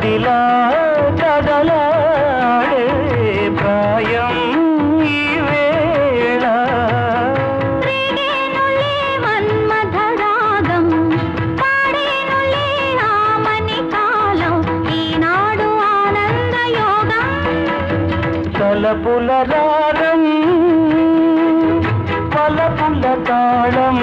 నదిలా కదలాడే ప్రాయం తలపుల రాగం పలపుల తాళం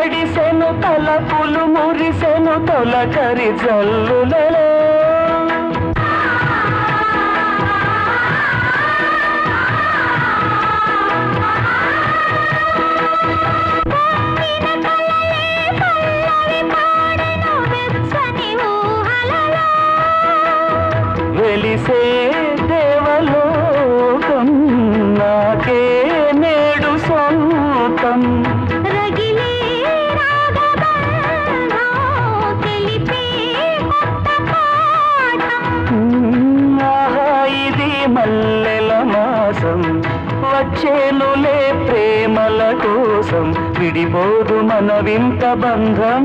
తడిసెను తలపులు మురిసెను తొలకరి జల్లులలో. వెలిసే దేవలోకం నాకే నేడు సొంతం వచ్చేనులే ప్రేమల కోసం విడిపోదు మన వింత బంధం.